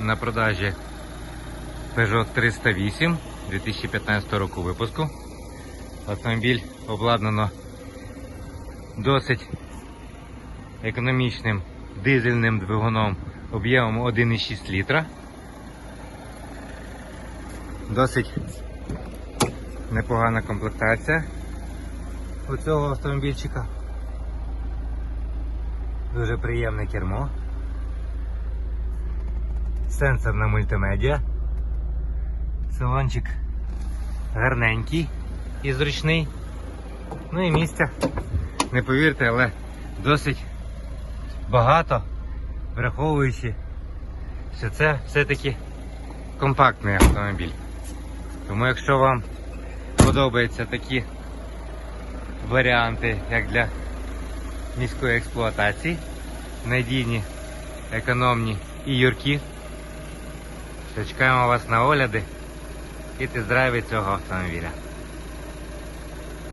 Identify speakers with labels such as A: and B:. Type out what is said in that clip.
A: на продажі Peugeot 308 2015 року випуску. Автомобіль обладнано досить економічним дизельним двигуном об'ємом 1,6 літра. Досить непогана комплектація у цього автомобільчика. Дуже приємне кермо. Сенсорна мультимедіа. Салончик гарненький і зручний. Ну і місця, не повірте, але досить багато, враховуючи, що це все-таки компактний автомобіль. Тому якщо вам подобаються такі варіанти, як для міської експлуатації, надійні, економні і юркі, чекаємо вас на огляди і тест-драйви цього автомобіля.